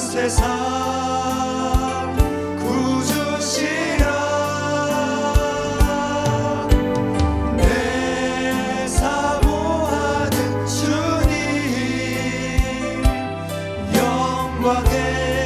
세상 구주시라. 내 사모하는 주님 영광의